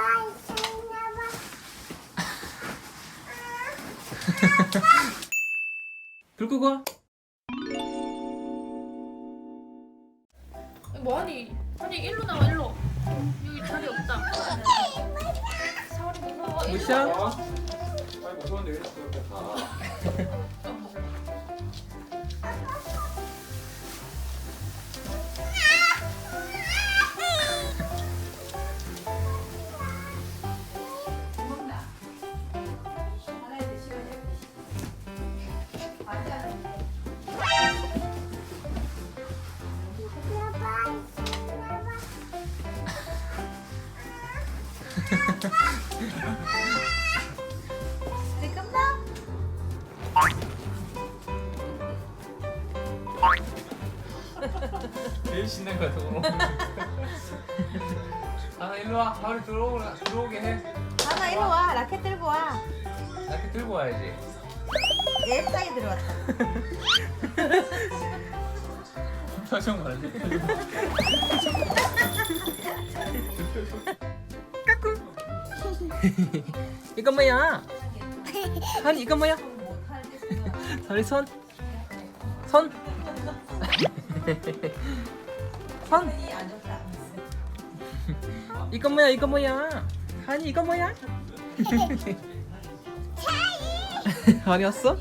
불 끄고 뭐하니? 아니 일로 나와 일로. 여기 자리 없다. 사월이 무서워. 일로 무시야? 나와. 아니 무서운데 왜 이렇게 가? 제일 신난 거 같아 오늘. 아 일로 와. 하울이 들어오 들어오게 해. 하나 이리 와 라켓 들고 와 이렇게 들고 와야지. 앱사이 들어왔다 표정 말해. 이건 뭐야? 아니 이건 뭐야? 다리 손? 손? 손? 이건 뭐야? 이건 뭐야? 아니 이건 뭐야? 아니 왔어?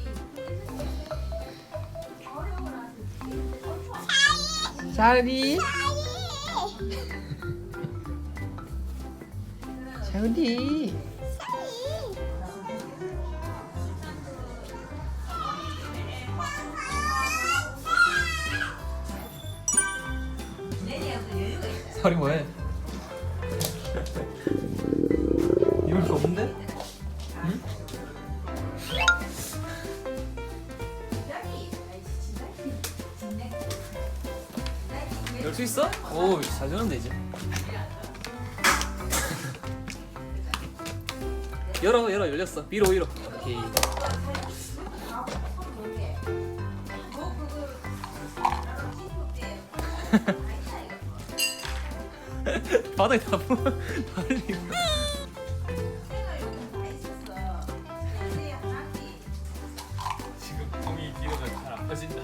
자리 자리 살이 뭐해? 이럴 수 없는데? 응? 열 수 있어? 오, 잘 되는데 이제. 열어, 열어, 열렸어. 위로, 위로. 오케이. 바닥에 다 부- 발리고. 지금 공이 길어서 잘안 퍼진다.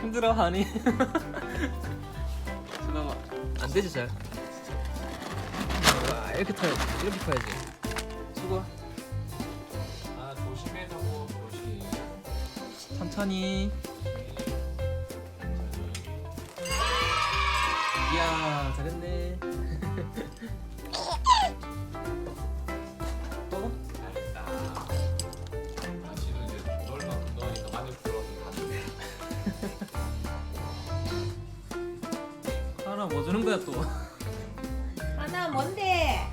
힘들어 하니. 잠깐만. 안 되지 잘. 와, 이렇게 타야지 이렇게 타야지. 수고 아 조심해서 뭐 조심. 천천히. 이야 잘했네 주는 거야 또? 하나 뭔데